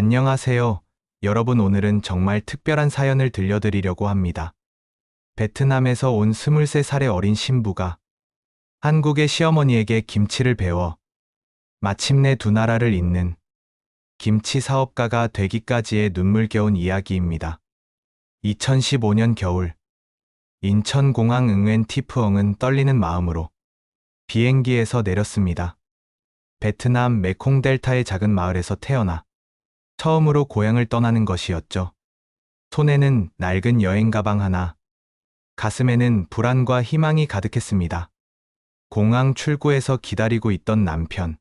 안녕하세요. 여러분 오늘은 정말 특별한 사연을 들려드리려고 합니다. 베트남에서 온 23살의 어린 신부가 한국의 시어머니에게 김치를 배워 마침내 두 나라를 잇는 김치 사업가가 되기까지의 눈물겨운 이야기입니다. 2015년 겨울 인천공항 응웬 티프엉은 떨리는 마음으로 비행기에서 내렸습니다. 베트남 메콩델타의 작은 마을에서 태어나 처음으로 고향을 떠나는 것이었죠. 손에는 낡은 여행 가방 하나, 가슴에는 불안과 희망이 가득했습니다. 공항 출구에서 기다리고 있던 남편.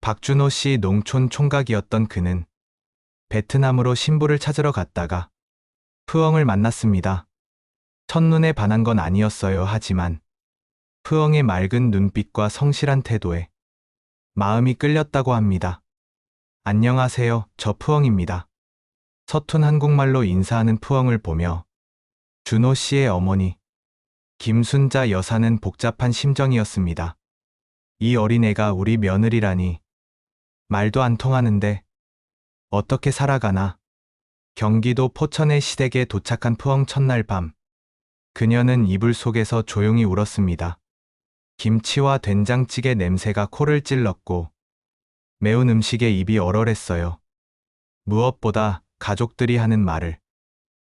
박준호 씨 농촌 총각이었던 그는 베트남으로 신부를 찾으러 갔다가 푸엉을 만났습니다. 첫눈에 반한 건 아니었어요. 하지만 푸엉의 맑은 눈빛과 성실한 태도에 마음이 끌렸다고 합니다. 안녕하세요. 저 푸엉입니다. 서툰 한국말로 인사하는 푸엉을 보며 준호 씨의 어머니 김순자 여사는 복잡한 심정이었습니다. 이 어린애가 우리 며느리라니 말도 안 통하는데 어떻게 살아가나 경기도 포천의 시댁에 도착한 푸엉 첫날 밤 그녀는 이불 속에서 조용히 울었습니다. 김치와 된장찌개 냄새가 코를 찔렀고 매운 음식에 입이 얼얼했어요. 무엇보다 가족들이 하는 말을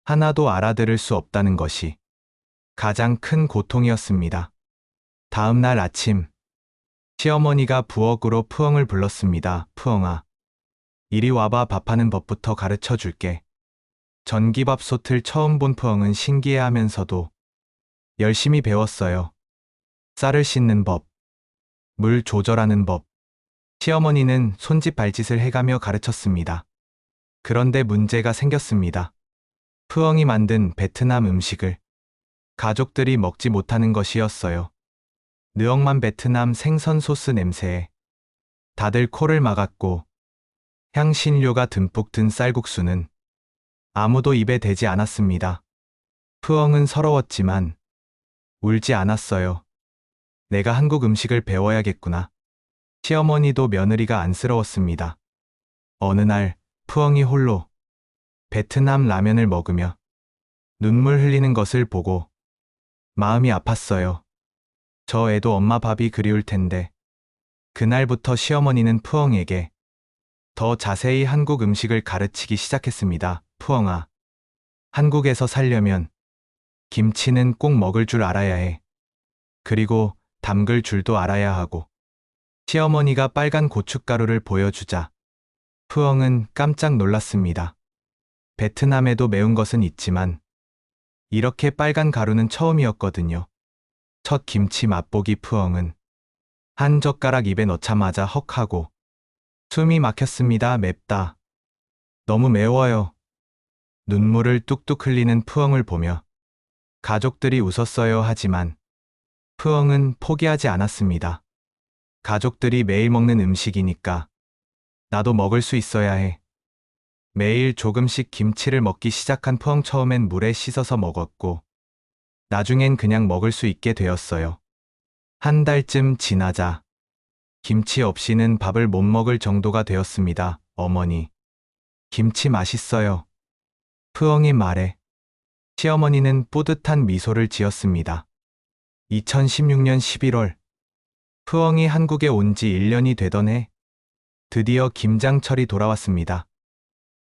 하나도 알아들을 수 없다는 것이 가장 큰 고통이었습니다. 다음 날 아침, 시어머니가 부엌으로 푸엉을 불렀습니다. 푸엉아, 이리 와봐 밥하는 법부터 가르쳐 줄게. 전기밥솥을 처음 본 푸엉은 신기해하면서도 열심히 배웠어요. 쌀을 씻는 법, 물 조절하는 법. 시어머니는 손짓 발짓을 해가며 가르쳤습니다. 그런데 문제가 생겼습니다. 푸엉이 만든 베트남 음식을 가족들이 먹지 못하는 것이었어요. 느엉만 베트남 생선 소스 냄새에 다들 코를 막았고 향신료가 듬뿍 든 쌀국수는 아무도 입에 대지 않았습니다. 푸엉은 서러웠지만 울지 않았어요. 내가 한국 음식을 배워야겠구나. 시어머니도 며느리가 안쓰러웠습니다. 어느 날 푸엉이 홀로 베트남 라면을 먹으며 눈물 흘리는 것을 보고 마음이 아팠어요. 저 애도 엄마 밥이 그리울 텐데. 그날부터 시어머니는 푸엉에게 더 자세히 한국 음식을 가르치기 시작했습니다. 푸엉아. 한국에서 살려면 김치는 꼭 먹을 줄 알아야 해. 그리고 담글 줄도 알아야 하고. 시어머니가 빨간 고춧가루를 보여주자 푸엉은 깜짝 놀랐습니다. 베트남에도 매운 것은 있지만 이렇게 빨간 가루는 처음이었거든요. 첫 김치 맛보기 푸엉은 한 젓가락 입에 넣자마자 헉 하고 숨이 막혔습니다. 맵다. 너무 매워요. 눈물을 뚝뚝 흘리는 푸엉을 보며 가족들이 웃었어요 하지만 푸엉은 포기하지 않았습니다. 가족들이 매일 먹는 음식이니까 나도 먹을 수 있어야 해. 매일 조금씩 김치를 먹기 시작한 푸엉 처음엔 물에 씻어서 먹었고 나중엔 그냥 먹을 수 있게 되었어요. 한 달쯤 지나자 김치 없이는 밥을 못 먹을 정도가 되었습니다. 어머니. 김치 맛있어요. 푸엉이 말에 시어머니는 뿌듯한 미소를 지었습니다. 2016년 11월 푸엉이 한국에 온 지 1년이 되던 해 드디어 김장철이 돌아왔습니다.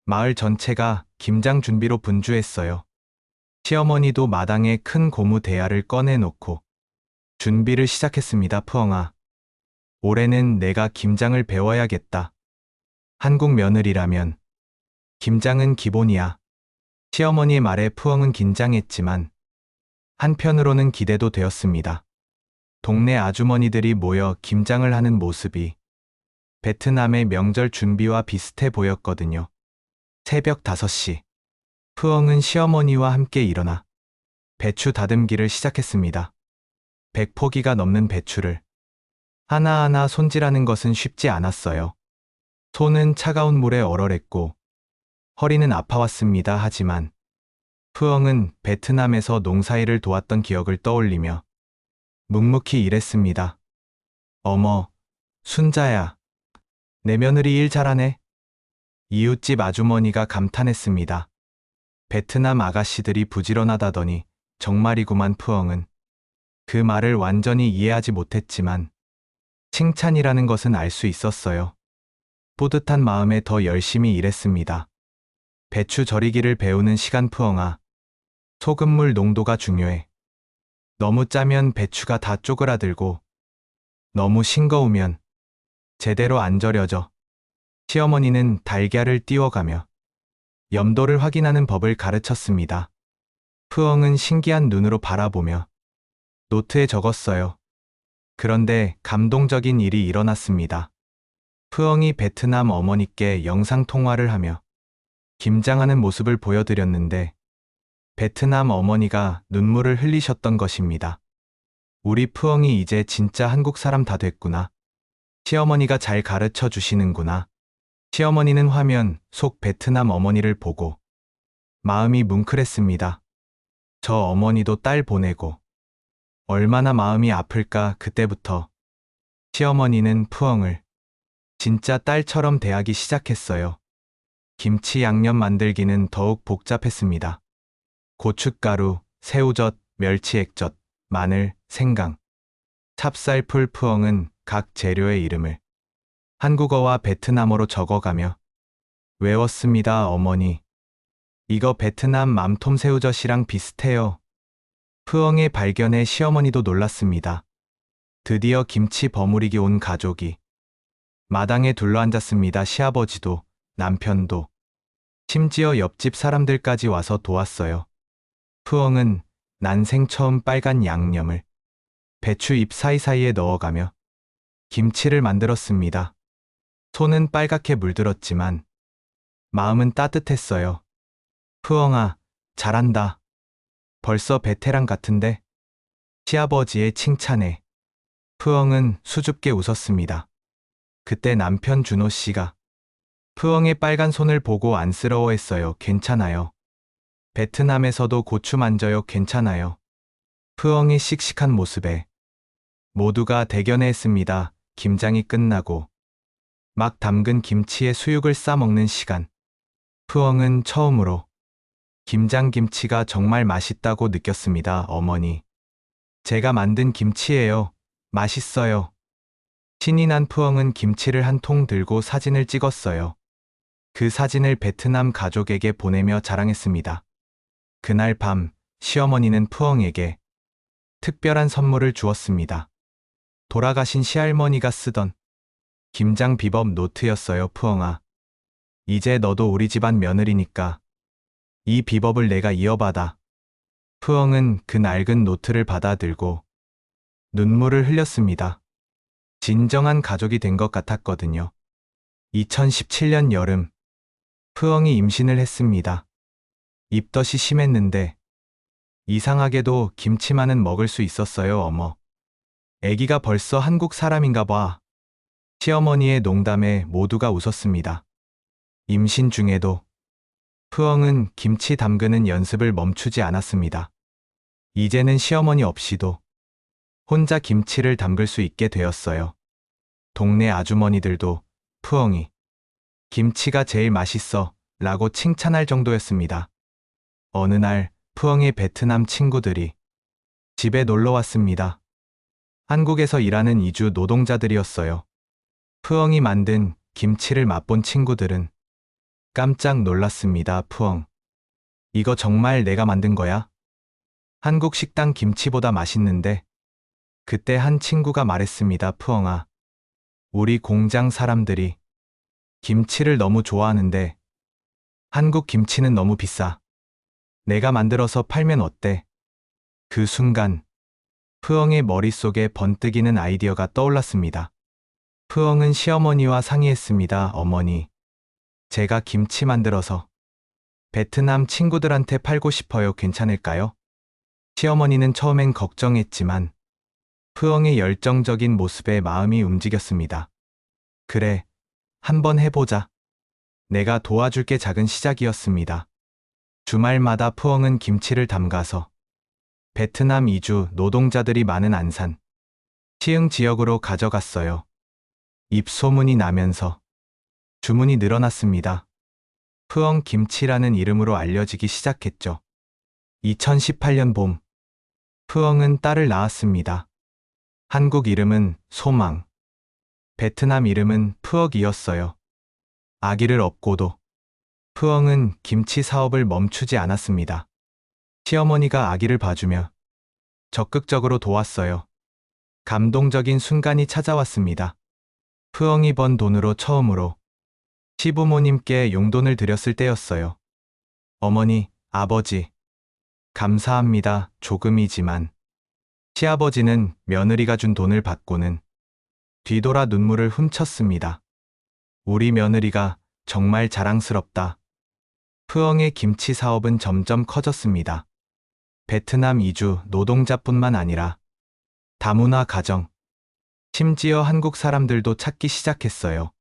마을 전체가 김장 준비로 분주했어요. 시어머니도 마당에 큰 고무 대야를 꺼내놓고 준비를 시작했습니다. 푸엉아. 올해는 내가 김장을 배워야겠다. 한국 며느리라면 김장은 기본이야. 시어머니의 말에 푸엉은 긴장했지만 한편으로는 기대도 되었습니다. 동네 아주머니들이 모여 김장을 하는 모습이 베트남의 명절 준비와 비슷해 보였거든요. 새벽 5시. 푸엉은 시어머니와 함께 일어나 배추 다듬기를 시작했습니다. 100포기가 넘는 배추를 하나하나 손질하는 것은 쉽지 않았어요. 손은 차가운 물에 얼얼했고 허리는 아파왔습니다. 하지만 푸엉은 베트남에서 농사일을 도왔던 기억을 떠올리며 묵묵히 일했습니다. 어머, 순자야. 내 며느리 일 잘하네. 이웃집 아주머니가 감탄했습니다. 베트남 아가씨들이 부지런하다더니 정말이구만 푸엉은. 그 말을 완전히 이해하지 못했지만 칭찬이라는 것은 알 수 있었어요. 뿌듯한 마음에 더 열심히 일했습니다. 배추 절이기를 배우는 시간 푸엉아. 소금물 농도가 중요해. 너무 짜면 배추가 다 쪼그라들고 너무 싱거우면 제대로 안 절여져. 시어머니는 달걀을 띄워가며 염도를 확인하는 법을 가르쳤습니다. 푸엉은 신기한 눈으로 바라보며 노트에 적었어요. 그런데 감동적인 일이 일어났습니다. 푸엉이 베트남 어머니께 영상통화를 하며 김장하는 모습을 보여드렸는데 베트남 어머니가 눈물을 흘리셨던 것입니다. 우리 푸엉이 이제 진짜 한국 사람 다 됐구나. 시어머니가 잘 가르쳐 주시는구나. 시어머니는 화면 속 베트남 어머니를 보고 마음이 뭉클했습니다. 저 어머니도 딸 보내고 얼마나 마음이 아플까 그때부터 시어머니는 푸엉을 진짜 딸처럼 대하기 시작했어요. 김치 양념 만들기는 더욱 복잡했습니다. 고춧가루, 새우젓, 멸치액젓, 마늘, 생강, 찹쌀풀 푸엉은 각 재료의 이름을 한국어와 베트남어로 적어가며 외웠습니다, 어머니. 이거 베트남 맘톰 새우젓이랑 비슷해요. 푸엉의 발견에 시어머니도 놀랐습니다. 드디어 김치 버무리기 온 가족이 마당에 둘러앉았습니다. 시아버지도 남편도 심지어 옆집 사람들까지 와서 도왔어요. 푸엉은 난생 처음 빨간 양념을 배추 잎 사이사이에 넣어가며 김치를 만들었습니다. 손은 빨갛게 물들었지만 마음은 따뜻했어요. 푸엉아, 잘한다. 벌써 베테랑 같은데? 시아버지의 칭찬에 푸엉은 수줍게 웃었습니다. 그때 남편 준호 씨가 푸엉의 빨간 손을 보고 안쓰러워했어요. 괜찮아요. 베트남에서도 고추 만져요. 괜찮아요. 푸엉의 씩씩한 모습에 모두가 대견해했습니다. 김장이 끝나고 막 담근 김치에 수육을 싸먹는 시간. 푸엉은 처음으로 김장 김치가 정말 맛있다고 느꼈습니다, 어머니. 제가 만든 김치예요. 맛있어요. 신이 난 푸엉은 김치를 한 통 들고 사진을 찍었어요. 그 사진을 베트남 가족에게 보내며 자랑했습니다. 그날 밤 시어머니는 푸엉에게 특별한 선물을 주었습니다. 돌아가신 시할머니가 쓰던 김장 비법 노트였어요, 푸엉아. 이제 너도 우리 집안 며느리니까 이 비법을 내가 이어받아. 푸엉은 그 낡은 노트를 받아들고 눈물을 흘렸습니다. 진정한 가족이 된 것 같았거든요. 2017년 여름, 푸엉이 임신을 했습니다. 입덧이 심했는데 이상하게도 김치만은 먹을 수 있었어요, 어머. 아기가 벌써 한국 사람인가 봐. 시어머니의 농담에 모두가 웃었습니다. 임신 중에도 푸엉은 김치 담그는 연습을 멈추지 않았습니다. 이제는 시어머니 없이도 혼자 김치를 담글 수 있게 되었어요. 동네 아주머니들도 푸엉이 김치가 제일 맛있어 라고 칭찬할 정도였습니다. 어느 날 푸엉의 베트남 친구들이 집에 놀러 왔습니다. 한국에서 일하는 이주 노동자들이었어요. 푸엉이 만든 김치를 맛본 친구들은 깜짝 놀랐습니다. 푸엉. 이거 정말 내가 만든 거야? 한국 식당 김치보다 맛있는데. 그때 한 친구가 말했습니다. 푸엉아. 우리 공장 사람들이 김치를 너무 좋아하는데 한국 김치는 너무 비싸. 내가 만들어서 팔면 어때? 그 순간 푸엉의 머릿속에 번뜩이는 아이디어가 떠올랐습니다. 푸엉은 시어머니와 상의했습니다. 어머니. 제가 김치 만들어서 베트남 친구들한테 팔고 싶어요. 괜찮을까요? 시어머니는 처음엔 걱정했지만 푸엉의 열정적인 모습에 마음이 움직였습니다. 그래, 한번 해보자. 내가 도와줄게 작은 시작이었습니다. 주말마다 푸엉은 김치를 담가서 베트남 이주 노동자들이 많은 안산, 시흥 지역으로 가져갔어요. 입소문이 나면서 주문이 늘어났습니다. 푸엉 김치라는 이름으로 알려지기 시작했죠. 2018년 봄, 푸엉은 딸을 낳았습니다. 한국 이름은 소망, 베트남 이름은 푸억이었어요. 아기를 업고도 푸엉은 김치 사업을 멈추지 않았습니다. 시어머니가 아기를 봐주며 적극적으로 도왔어요. 감동적인 순간이 찾아왔습니다. 푸엉이 번 돈으로 처음으로 시부모님께 용돈을 드렸을 때였어요. 어머니, 아버지, 감사합니다. 조금이지만. 시아버지는 며느리가 준 돈을 받고는 뒤돌아 눈물을 훔쳤습니다. 우리 며느리가 정말 자랑스럽다. 푸엉의 김치 사업은 점점 커졌습니다. 베트남 이주 노동자뿐만 아니라 다문화 가정, 심지어 한국 사람들도 찾기 시작했어요.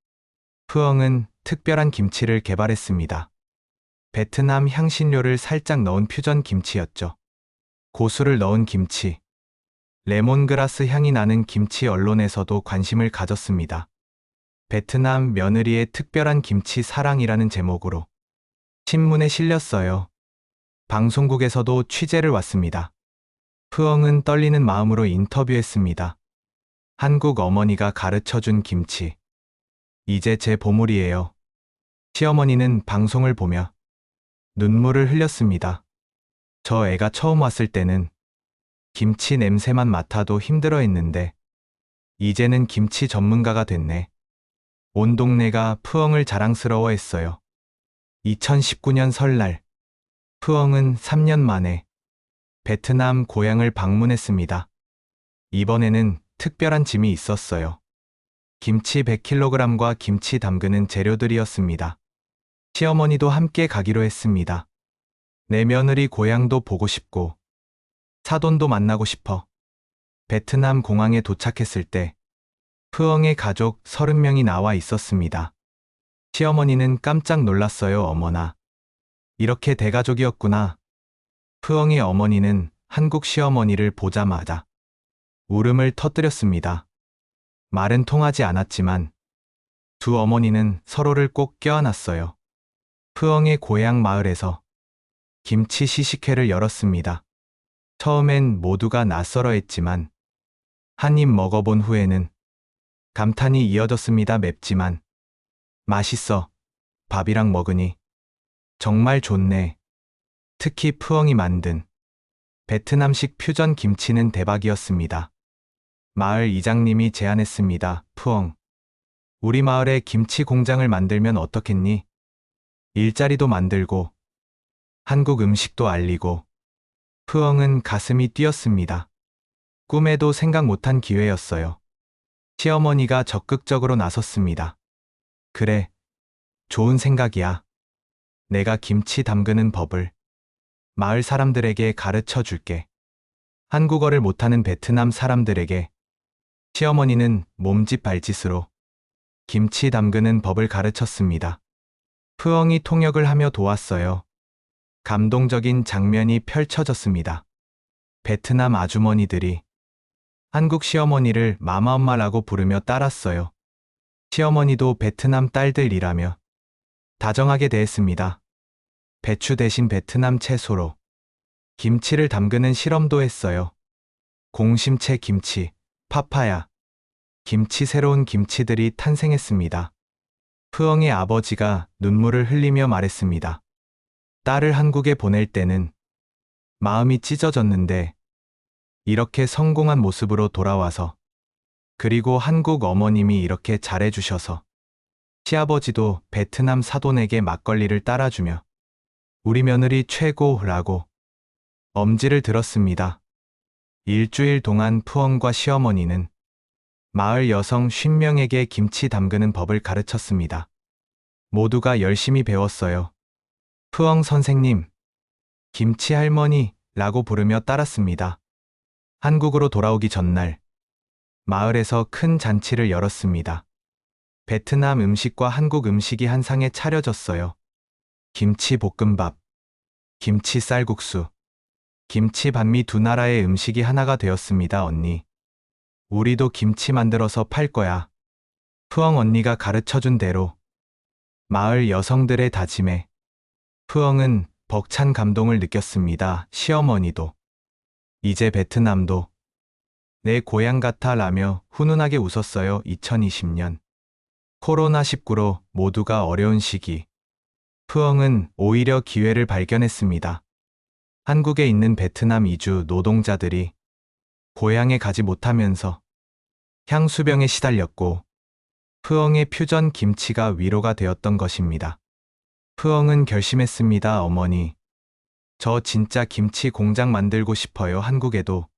푸엉은 특별한 김치를 개발했습니다. 베트남 향신료를 살짝 넣은 퓨전 김치였죠. 고수를 넣은 김치. 레몬그라스 향이 나는 김치 언론에서도 관심을 가졌습니다. 베트남 며느리의 특별한 김치 사랑이라는 제목으로 신문에 실렸어요. 방송국에서도 취재를 왔습니다. 푸엉은 떨리는 마음으로 인터뷰했습니다. 한국 어머니가 가르쳐 준 김치. 이제 제 보물이에요. 시어머니는 방송을 보며 눈물을 흘렸습니다. 저 애가 처음 왔을 때는 김치 냄새만 맡아도 힘들어 했는데 이제는 김치 전문가가 됐네. 온 동네가 푸엉을 자랑스러워 했어요. 2019년 설날, 푸엉은 3년 만에 베트남 고향을 방문했습니다. 이번에는 특별한 짐이 있었어요. 김치 100kg과 김치 담그는 재료들이었습니다. 시어머니도 함께 가기로 했습니다. 내 며느리 고향도 보고 싶고, 사돈도 만나고 싶어. 베트남 공항에 도착했을 때, 푸엉의 가족 30명이 나와 있었습니다. 시어머니는 깜짝 놀랐어요, 어머나. 이렇게 대가족이었구나. 푸엉의 어머니는 한국 시어머니를 보자마자 울음을 터뜨렸습니다. 말은 통하지 않았지만 두 어머니는 서로를 꼭 껴안았어요. 푸엉의 고향 마을에서 김치 시식회를 열었습니다. 처음엔 모두가 낯설어 했지만 한 입 먹어본 후에는 감탄이 이어졌습니다. 맵지만 맛있어. 밥이랑 먹으니 정말 좋네. 특히 푸엉이 만든 베트남식 퓨전 김치는 대박이었습니다. 마을 이장님이 제안했습니다. 푸엉. 우리 마을에 김치 공장을 만들면 어떻겠니? 일자리도 만들고 한국 음식도 알리고 푸엉은 가슴이 뛰었습니다. 꿈에도 생각 못한 기회였어요. 시어머니가 적극적으로 나섰습니다. 그래. 좋은 생각이야. 내가 김치 담그는 법을 마을 사람들에게 가르쳐 줄게. 한국어를 못하는 베트남 사람들에게 시어머니는 몸짓 발짓으로 김치 담그는 법을 가르쳤습니다. 푸엉이 통역을 하며 도왔어요. 감동적인 장면이 펼쳐졌습니다. 베트남 아주머니들이 한국 시어머니를 마마엄마라고 부르며 따랐어요. 시어머니도 베트남 딸들이라며 다정하게 대했습니다. 배추 대신 베트남 채소로 김치를 담그는 실험도 했어요. 공심채 김치, 파파야, 김치 새로운 김치들이 탄생했습니다. 푸엉의 아버지가 눈물을 흘리며 말했습니다. 딸을 한국에 보낼 때는 마음이 찢어졌는데 이렇게 성공한 모습으로 돌아와서 그리고 한국 어머님이 이렇게 잘해주셔서 시아버지도 베트남 사돈에게 막걸리를 따라주며 우리 며느리 최고라고 엄지를 들었습니다. 일주일 동안 푸엉과 시어머니는 마을 여성 50명에게 김치 담그는 법을 가르쳤습니다. 모두가 열심히 배웠어요. 푸엉 선생님, 김치 할머니 라고 부르며 따랐습니다. 한국으로 돌아오기 전날, 마을에서 큰 잔치를 열었습니다. 베트남 음식과 한국 음식이 한 상에 차려졌어요. 김치 볶음밥, 김치 쌀국수, 김치 반미 두 나라의 음식이 하나가 되었습니다, 언니. 우리도 김치 만들어서 팔 거야. 푸엉 언니가 가르쳐 준 대로 마을 여성들의 다짐에 푸엉은 벅찬 감동을 느꼈습니다. 시어머니도. 이제 베트남도. 내 고향 같아 라며 훈훈하게 웃었어요. 2020년. 코로나19로 모두가 어려운 시기. 푸엉은 오히려 기회를 발견했습니다. 한국에 있는 베트남 이주 노동자들이 고향에 가지 못하면서 향수병에 시달렸고 푸엉의 퓨전 김치가 위로가 되었던 것입니다. 푸엉은 결심했습니다, 어머니. 저 진짜 김치 공장 만들고 싶어요, 한국에도.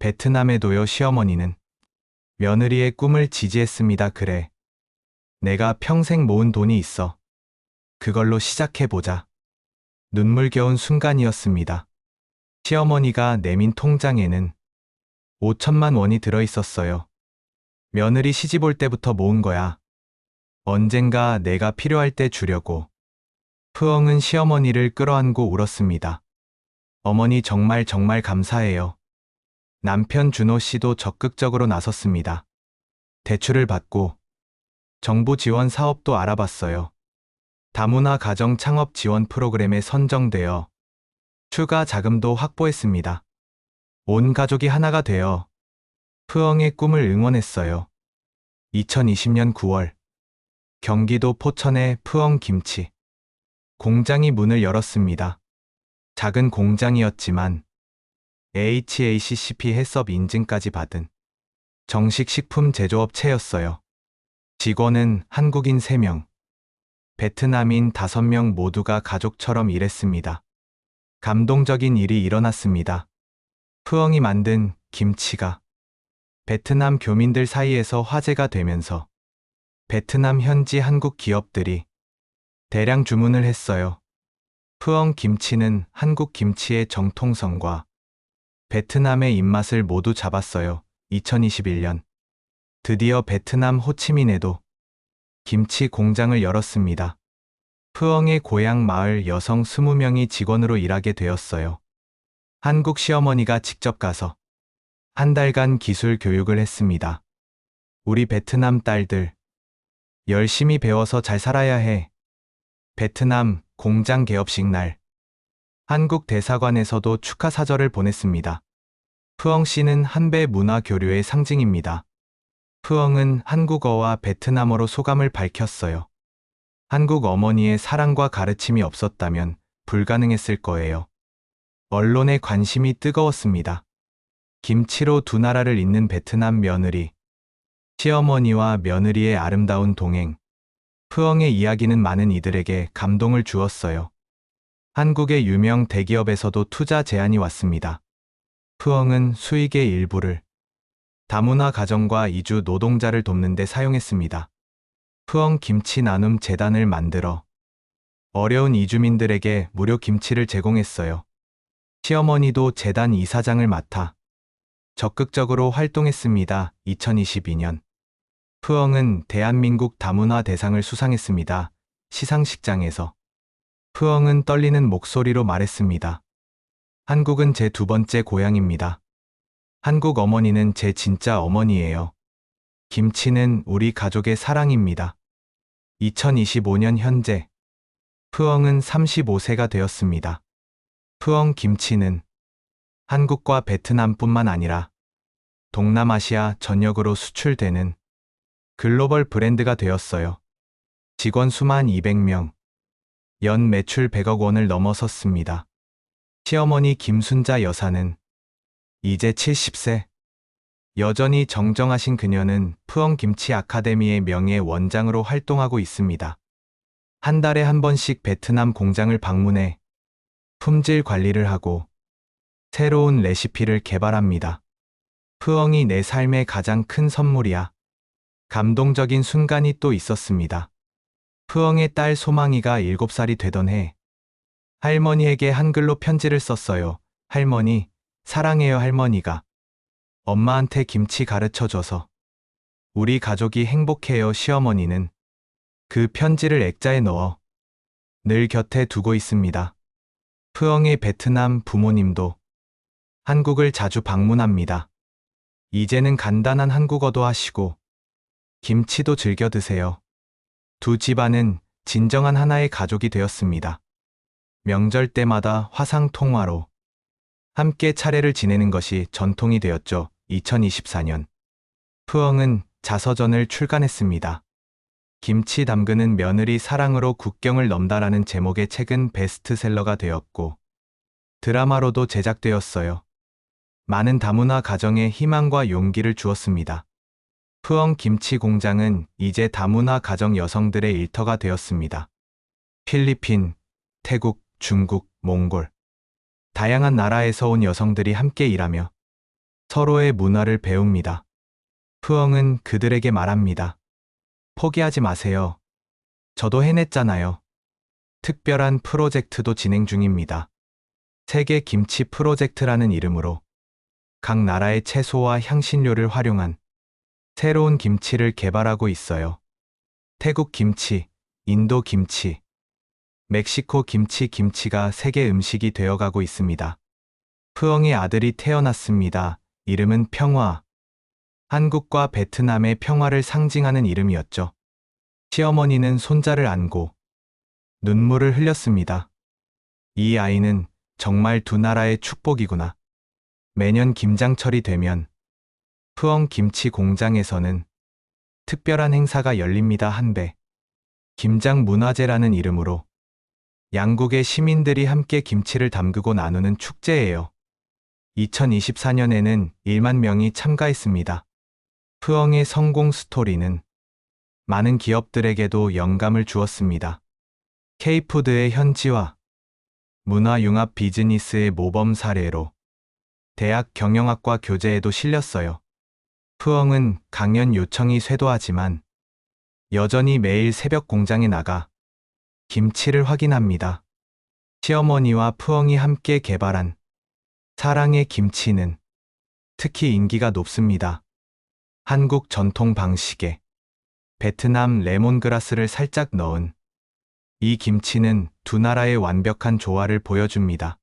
베트남에도요, 시어머니는. 며느리의 꿈을 지지했습니다, 그래. 내가 평생 모은 돈이 있어. 그걸로 시작해보자. 눈물겨운 순간이었습니다. 시어머니가 내민 통장에는 5천만 원이 들어있었어요. 며느리 시집 올 때부터 모은 거야. 언젠가 내가 필요할 때 주려고. 푸엉은 시어머니를 끌어안고 울었습니다. 어머니 정말 정말 감사해요. 남편 준호 씨도 적극적으로 나섰습니다. 대출을 받고 정부 지원 사업도 알아봤어요. 다문화 가정 창업 지원 프로그램에 선정되어 추가 자금도 확보했습니다. 온 가족이 하나가 되어 푸엉의 꿈을 응원했어요. 2020년 9월 경기도 포천의 푸엉 김치 공장이 문을 열었습니다. 작은 공장이었지만 HACCP 해썹 인증까지 받은 정식 식품 제조업체였어요. 직원은 한국인 3명, 베트남인 5명 모두가 가족처럼 일했습니다. 감동적인 일이 일어났습니다. 푸엉이 만든 김치가 베트남 교민들 사이에서 화제가 되면서 베트남 현지 한국 기업들이 대량 주문을 했어요. 푸엉 김치는 한국 김치의 정통성과 베트남의 입맛을 모두 잡았어요. 2021년. 드디어 베트남 호치민에도 김치 공장을 열었습니다. 푸엉의 고향 마을 여성 20명이 직원으로 일하게 되었어요. 한국 시어머니가 직접 가서 한 달간 기술 교육을 했습니다. 우리 베트남 딸들 열심히 배워서 잘 살아야 해. 베트남 공장 개업식 날 한국 대사관에서도 축하 사절을 보냈습니다. 푸엉 씨는 한배 문화 교류의 상징입니다. 푸엉은 한국어와 베트남어로 소감을 밝혔어요. 한국 어머니의 사랑과 가르침이 없었다면 불가능했을 거예요. 언론의 관심이 뜨거웠습니다. 김치로 두 나라를 잇는 베트남 며느리. 시어머니와 며느리의 아름다운 동행. 푸엉의 이야기는 많은 이들에게 감동을 주었어요. 한국의 유명 대기업에서도 투자 제안이 왔습니다. 푸엉은 수익의 일부를 다문화 가정과 이주 노동자를 돕는 데 사용했습니다. 푸엉 김치 나눔 재단을 만들어 어려운 이주민들에게 무료 김치를 제공했어요. 시어머니도 재단 이사장을 맡아 적극적으로 활동했습니다. 2022년. 푸엉은 대한민국 다문화 대상을 수상했습니다. 시상식장에서. 푸엉은 떨리는 목소리로 말했습니다. 한국은 제 두 번째 고향입니다. 한국 어머니는 제 진짜 어머니예요. 김치는 우리 가족의 사랑입니다. 2025년 현재 푸엉은 35세가 되었습니다. 푸엉 김치는 한국과 베트남뿐만 아니라 동남아시아 전역으로 수출되는 글로벌 브랜드가 되었어요. 직원 수만 200명, 연 매출 100억 원을 넘어섰습니다. 시어머니 김순자 여사는 이제 70세. 여전히 정정하신 그녀는 푸엉 김치 아카데미의 명예 원장으로 활동하고 있습니다. 한 달에 한 번씩 베트남 공장을 방문해 품질 관리를 하고 새로운 레시피를 개발합니다. 푸엉이 내 삶의 가장 큰 선물이야. 감동적인 순간이 또 있었습니다. 푸엉의 딸 소망이가 7살이 되던 해, 할머니에게 한글로 편지를 썼어요. 할머니, 사랑해요 할머니가. 엄마한테 김치 가르쳐줘서. 우리 가족이 행복해요 시어머니는. 그 편지를 액자에 넣어 늘 곁에 두고 있습니다. 푸엉의 베트남 부모님도 한국을 자주 방문합니다. 이제는 간단한 한국어도 하시고 김치도 즐겨 드세요. 두 집안은 진정한 하나의 가족이 되었습니다. 명절 때마다 화상 통화로 함께 차례를 지내는 것이 전통이 되었죠. 2024년. 푸엉은 자서전을 출간했습니다. 김치 담그는 며느리 사랑으로 국경을 넘다라는 제목의 책은 베스트셀러가 되었고 드라마로도 제작되었어요. 많은 다문화 가정에 희망과 용기를 주었습니다. 푸엉 김치 공장은 이제 다문화 가정 여성들의 일터가 되었습니다. 필리핀, 태국, 중국, 몽골. 다양한 나라에서 온 여성들이 함께 일하며 서로의 문화를 배웁니다. 푸엉은 그들에게 말합니다. 포기하지 마세요. 저도 해냈잖아요. 특별한 프로젝트도 진행 중입니다. 세계 김치 프로젝트라는 이름으로 각 나라의 채소와 향신료를 활용한 새로운 김치를 개발하고 있어요. 태국 김치, 인도 김치, 멕시코 김치 김치가 세계 음식이 되어가고 있습니다. 푸엉의 아들이 태어났습니다. 이름은 평화. 한국과 베트남의 평화를 상징하는 이름이었죠. 시어머니는 손자를 안고 눈물을 흘렸습니다. 이 아이는 정말 두 나라의 축복이구나. 매년 김장철이 되면 푸엉 김치 공장에서는 특별한 행사가 열립니다. 한배 김장 문화제라는 이름으로 양국의 시민들이 함께 김치를 담그고 나누는 축제예요. 2024년에는 1만 명이 참가했습니다. 푸엉의 성공 스토리는 많은 기업들에게도 영감을 주었습니다. K푸드의 현지화, 문화융합 비즈니스의 모범 사례로 대학 경영학과 교재에도 실렸어요. 푸엉은 강연 요청이 쇄도하지만 여전히 매일 새벽 공장에 나가 김치를 확인합니다. 시어머니와 푸엉이 함께 개발한 사랑의 김치는 특히 인기가 높습니다. 한국 전통 방식에 베트남 레몬그라스를 살짝 넣은 이 김치는 두 나라의 완벽한 조화를 보여줍니다.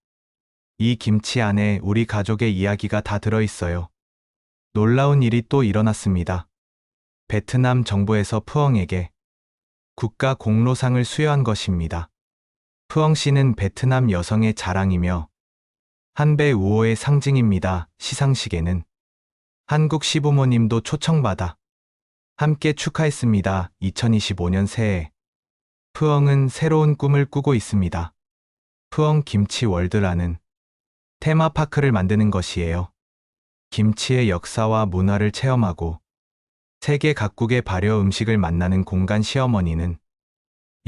이 김치 안에 우리 가족의 이야기가 다 들어있어요. 놀라운 일이 또 일어났습니다. 베트남 정부에서 푸엉에게 국가 공로상을 수여한 것입니다. 푸엉 씨는 베트남 여성의 자랑이며 한배 우호의 상징입니다. 시상식에는 한국 시부모님도 초청받아 함께 축하했습니다. 2025년 새해 푸엉은 새로운 꿈을 꾸고 있습니다. 푸엉 김치 월드라는 테마파크를 만드는 것이에요. 김치의 역사와 문화를 체험하고 세계 각국의 발효 음식을 만나는 공간 시어머니는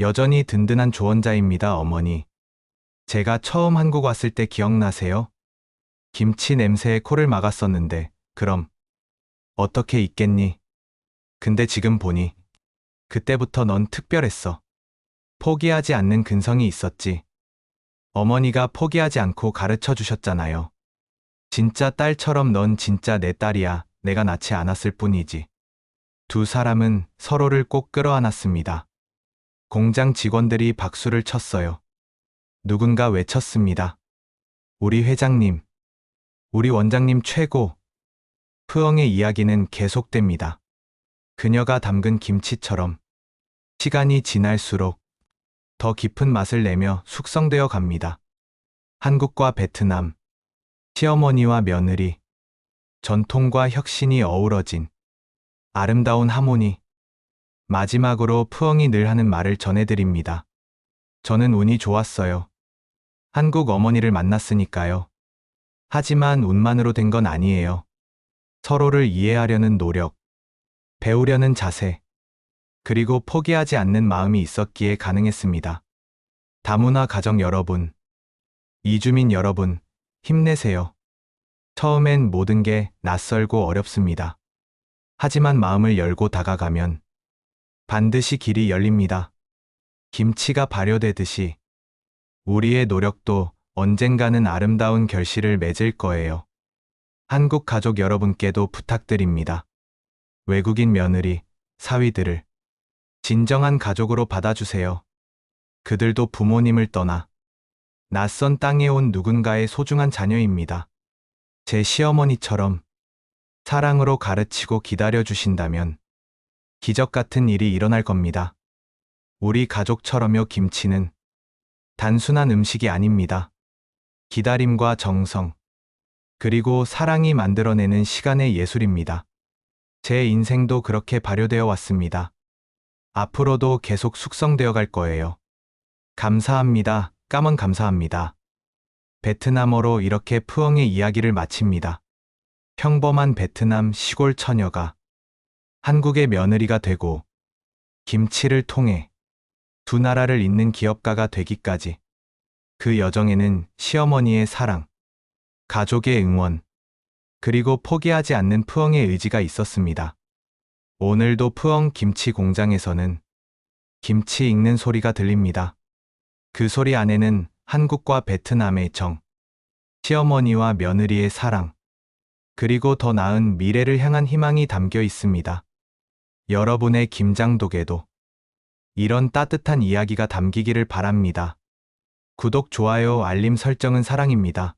여전히 든든한 조언자입니다, 어머니. 제가 처음 한국 왔을 때 기억나세요? 김치 냄새에 코를 막았었는데, 그럼 어떻게 있겠니? 근데 지금 보니 그때부터 넌 특별했어. 포기하지 않는 근성이 있었지. 어머니가 포기하지 않고 가르쳐 주셨잖아요. 진짜 딸처럼 넌 진짜 내 딸이야. 내가 낳지 않았을 뿐이지. 두 사람은 서로를 꼭 끌어안았습니다. 공장 직원들이 박수를 쳤어요. 누군가 외쳤습니다. 우리 회장님. 우리 원장님 최고. 푸엉의 이야기는 계속됩니다. 그녀가 담근 김치처럼 시간이 지날수록 더 깊은 맛을 내며 숙성되어 갑니다. 한국과 베트남, 시어머니와 며느리, 전통과 혁신이 어우러진 아름다운 하모니. 마지막으로 푸엉이 늘 하는 말을 전해드립니다. 저는 운이 좋았어요. 한국 어머니를 만났으니까요. 하지만 운만으로 된 건 아니에요. 서로를 이해하려는 노력, 배우려는 자세, 그리고 포기하지 않는 마음이 있었기에 가능했습니다. 다문화 가정 여러분, 이주민 여러분, 힘내세요. 처음엔 모든 게 낯설고 어렵습니다. 하지만 마음을 열고 다가가면 반드시 길이 열립니다. 김치가 발효되듯이 우리의 노력도 언젠가는 아름다운 결실을 맺을 거예요. 한국 가족 여러분께도 부탁드립니다. 외국인 며느리, 사위들을 진정한 가족으로 받아주세요. 그들도 부모님을 떠나 낯선 땅에 온 누군가의 소중한 자녀입니다. 제 시어머니처럼 사랑으로 가르치고 기다려 주신다면 기적 같은 일이 일어날 겁니다. 우리 가족처럼요 김치는 단순한 음식이 아닙니다. 기다림과 정성, 그리고 사랑이 만들어내는 시간의 예술입니다. 제 인생도 그렇게 발효되어 왔습니다. 앞으로도 계속 숙성되어 갈 거예요. 감사합니다. 까먼 감사합니다. 베트남어로 이렇게 푸엉의 이야기를 마칩니다. 평범한 베트남 시골 처녀가 한국의 며느리가 되고 김치를 통해 두 나라를 잇는 기업가가 되기까지 그 여정에는 시어머니의 사랑, 가족의 응원, 그리고 포기하지 않는 푸엉의 의지가 있었습니다. 오늘도 푸엉 김치 공장에서는 김치 익는 소리가 들립니다. 그 소리 안에는 한국과 베트남의 정, 시어머니와 며느리의 사랑, 그리고 더 나은 미래를 향한 희망이 담겨 있습니다. 여러분의 김장독에도 이런 따뜻한 이야기가 담기기를 바랍니다. 구독, 좋아요, 알림 설정은 사랑입니다.